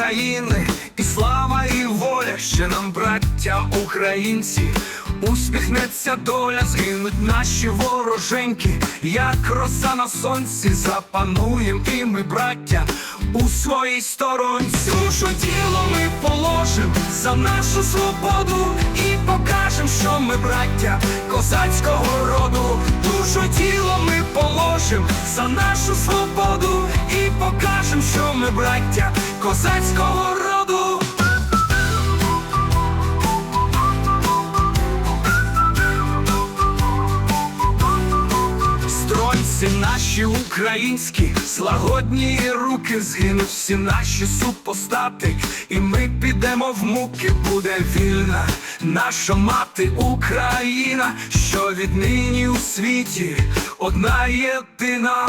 України, і слава, і воля, ще нам, браття українці. Усміхнеться доля, згинуть наші вороженьки, як роса на сонці, запануєм і ми, браття, у своїй сторонці. Душу тіло ми положим за нашу свободу і покажем, що ми браття козацького роду. Душу тіло ми положим за нашу свободу що ми браття козацького роду. Стронці наші українські, слагодні руки згинуть всі наші супостати, і ми підемо в муки, буде вільна наша мати Україна, що віднині у світі одна єдина.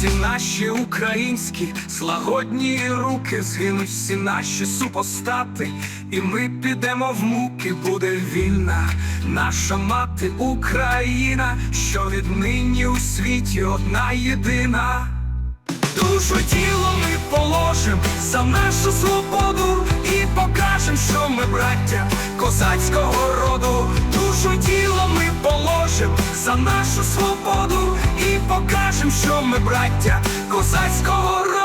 Стронці наші українські, слагодні руки, згинуть всі наші супостати, і ми підемо в муки, буде вільна наша мати Україна, що віднині у світі одна єдина. Душу тіло ми положим за нашу свободу і покажем, що ми браття козацького роду. Душу тіло ми положим за нашу свободу браття козацького роду.